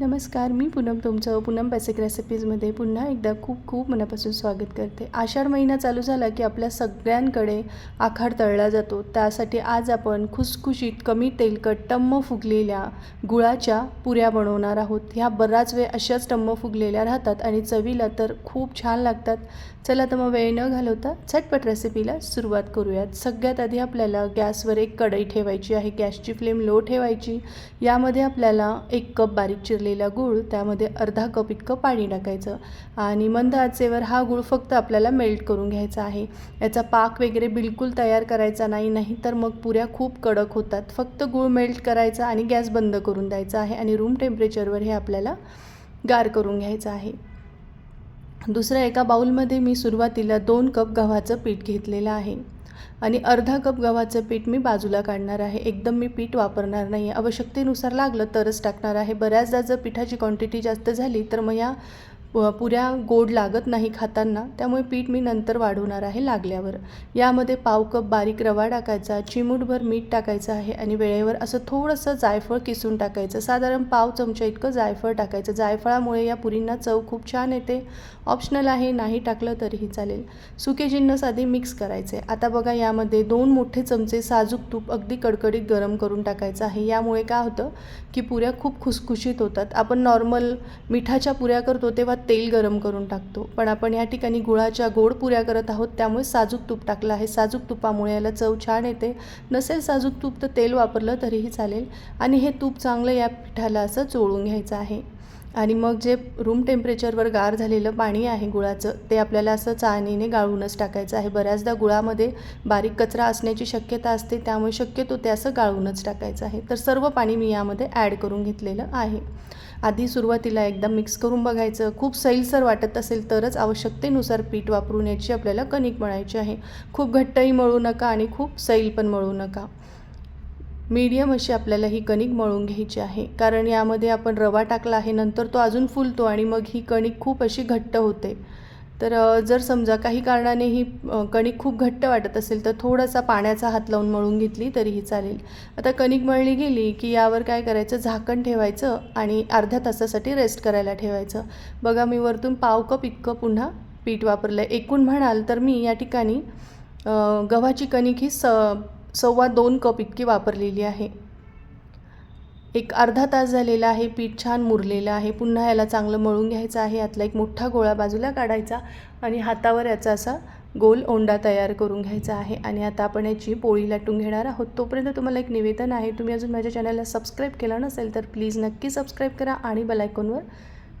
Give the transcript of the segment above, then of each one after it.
नमस्कार मी पूनम तुमचं पूनम बेसिक रेसिपीजमध्ये पुन्हा एकदा खूप खूप मनापासून स्वागत करते. आषाढ महिना चालू झाला की आपल्या सगळ्यांकडे आखाड तळला जातो. त्यासाठी आज आपण खुसखुशीत कमी तेलकट टम्म फुगलेल्या गुळाच्या पुऱ्या बनवणार आहोत. ह्या बराच वेळ अशाच टम्म फुगलेल्या राहतात आणि चवीला तर खूप छान लागतात. चला तर मग वेळ न घालवता झटपट रेसिपीला सुरुवात करूयात. सगळ्यात आधी आपल्याला गॅसवर एक कढई ठेवायची आहे. गॅसची फ्लेम लो ठेवायची. यामध्ये आपल्याला एक कप बारीक चिरलेला गूळ त्यामध्ये अर्धा कप इतकं पाणी टाकायचं आणि मंद आचेवर हा गूळ फक्त आपल्याला मेल्ट करून घ्यायचा आहे. याचा पाक वगैरे बिलकुल तयार करायचा नाही नाही तर मग पुऱ्या खूप कडक होतात. फक्त गूळ मेल्ट करायचा आणि गॅस बंद करून द्यायचा आहे आणि रूम टेम्परेचरवर हे आपल्याला गार करून घ्यायचं आहे. दुसऱ्या एका बाऊलमध्ये मी सुरुवातीला दोन कप गव्हाचं पीठ घेतलेलं आहे. आणि अर्धा कप गव्हाचं पीठ मी बाजूला काढणार आहे. एकदम मी पीठ वापरणार नाही आहे आवश्यकतेनुसार लागलं तरच टाकणार आहे. बऱ्याचदा जर पिठाची क्वांटिटी जास्त झाली तर मग या पुऱ्या गोड लागत नाही खाताना त्यामुळे पीठ मी नंतर वाढवणार आहे लागल्यावर. यामध्ये पाव कप बारीक रवा टाकायचा चिमूटभर मीठ टाकायचं आहे आणि वेळेवर असं थोडंसं जायफळ किसून टाकायचं. साधारण पाव चमचा इतकं जायफळ टाकायचं. जायफळामुळे या पुरींना चव खूप छान येते. ऑप्शनल आहे नाही टाकलं तरीही चालेल. सुके जिन्नस आधी मिक्स करायचे. आता बघा यामध्ये दोन मोठे चमचे साजूक तूप अगदी कडकडीत गरम करून टाकायचं आहे. यामुळे काय होतं की पुऱ्या खूप खुसखुशीत होतात. आपण नॉर्मल मिठाच्या पुऱ्या करतो तेव्हा तेल गरम करून टाकतो. पण आपण या ठिकाणी गुळाच्या गोड पुऱ्या करत आहोत त्यामुळे साजूक तूप टाकलं आहे. साजूक तुपामुळे याला चव छान येते. नसेल साजूक तूप तर तेल वापरलं तरीही चालेल. आणि हे तूप चांगलं या पिठाला असं चोळून घ्यायचं आहे. आणि मग जे रूम टेम्परेचरवर गार झालेलं पाणी आहे गुळाचं ते आपल्याला असं चाळणीने गाळूनच टाकायचं आहे. बऱ्याचदा गुळामध्ये बारीक कचरा असण्याची शक्यता असते त्यामुळे शक्यतो ते असं गाळूनच टाकायचं आहे. तर सर्व पाणी मी यामध्ये ॲड करून घेतलेलं आहे. आधी सुरुवातीला एकदा मिक्स करून बघायचं. खूप सैलसर वाटत असेल तरच आवश्यकतेनुसार पीठ वापरून याची आपल्याला कणिक मळायची आहे. खूप घट्टही मळू नका आणि खूप सैल पण मळू नका. मीडियम अशी आपल्याला ही कणिक मळून घ्यायची आहे. कारण यामध्ये आपण रवा टाकला आहे नंतर तो अजून फुलतो आणि मग ही कणिक खूप अशी घट्ट होते. तर जर समजा काही कारणाने ही कणिक खूप घट्ट वाटत असेल तर थोडासा पाण्याचा हात लावून मळून घेतली तरीही चालेल. आता कणिक मळली गेली की यावर काय करायचं? झाकण ठेवायचं आणि अर्ध्या तासासाठी रेस्ट करायला ठेवायचं. बघा मी वरतून पाव कप इतकं पुन्हा पीठ वापरलं आहे एकूण म्हणाल तर मी या ठिकाणी गव्हाची कणिक ही स सव्वा दोन कप इतकी वापरलेली आहे. एक अर्धा तास झालेला आहे पीठ छान मुरलेलं आहे. पुन्हा याला चांगलं मळून घ्यायचं आहे. यातला एक मोठा गोळा बाजूला काढायचा आणि हातावर याचा असा गोल ओंडा तयार करून घ्यायचा आहे. आणि आता आपण याची पोळी लाटून घेणार आहोत. तोपर्यंत तुम्हाला एक निवेदन आहे. तुम्ही अजून माझ्या चॅनलला सबस्क्राईब केलं नसेल तर प्लीज नक्की सबस्क्राईब करा आणि बेलायकॉनवर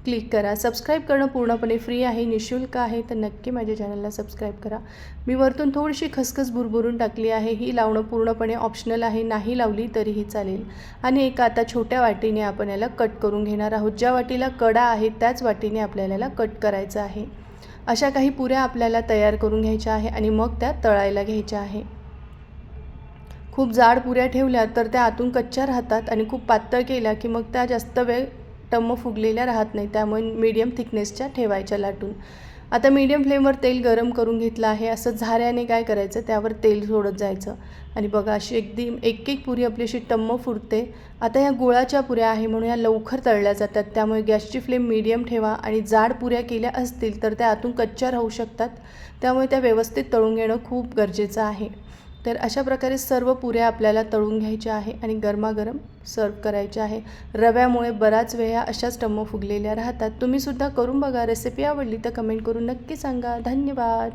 क्लिक करा. सबस्क्राईब करणं पूर्णपणे फ्री आहे निशुल्क आहे तर नक्की माझ्या चॅनलला सबस्क्राईब करा. मी वरतून थोडीशी खसखस भुरभुरून टाकली आहे. ही लावणं पूर्णपणे ऑप्शनल आहे. नाही लावली तरीही चालेल. आणि एका आता छोट्या वाटीने आपण याला कट करून घेणार आहोत. ज्या वाटीला कडा आहे त्याच वाटीने आपल्याला याला कट करायचं आहे. अशा काही पुऱ्या आपल्याला तयार करून घ्यायच्या आहे आणि मग त्या तळायला घ्यायच्या आहे. खूप जाड पुऱ्या ठेवल्या तर त्या आतून कच्च्या राहतात आणि खूप पातळ केल्या की मग त्या जास्त वेळ टम्म फुगलेल्या राहत नाही त्यामुळे मीडियम थिकनेसच्या ठेवायच्या लाटून. आता मीडियम फ्लेमवर तेल गरम करून घेतलं आहे असं झाऱ्याने काय करायचं? त्यावर तेल सोडत जायचं. आणि बघा अशी एकदम एक एक पुरी आपली अशी टम्म फुटते आता ह्या गुळाच्या पुऱ्या आहे म्हणून ह्या लवकर तळल्या जातात. त्यामुळे गॅसची फ्लेम मीडियम ठेवा आणि जाड पुऱ्या केल्या असतील तर त्या आतून कच्च्या राहू शकतात. त्यामुळे त्या व्यवस्थित तळून घेणं खूप गरजेचं आहे. तर अशा प्रकारे सर्व पुऱ्या आपल्याला तळून घ्यायच्या आहे आणि गरमागरम सर्व करायच्या आहे. रव्यामुळे बराच वेळा अशाच टम्म फुगलेल्या राहतात. तुम्हीसुद्धा करून बघा. रेसिपी आवडली तर कमेंट करून नक्की सांगा. धन्यवाद.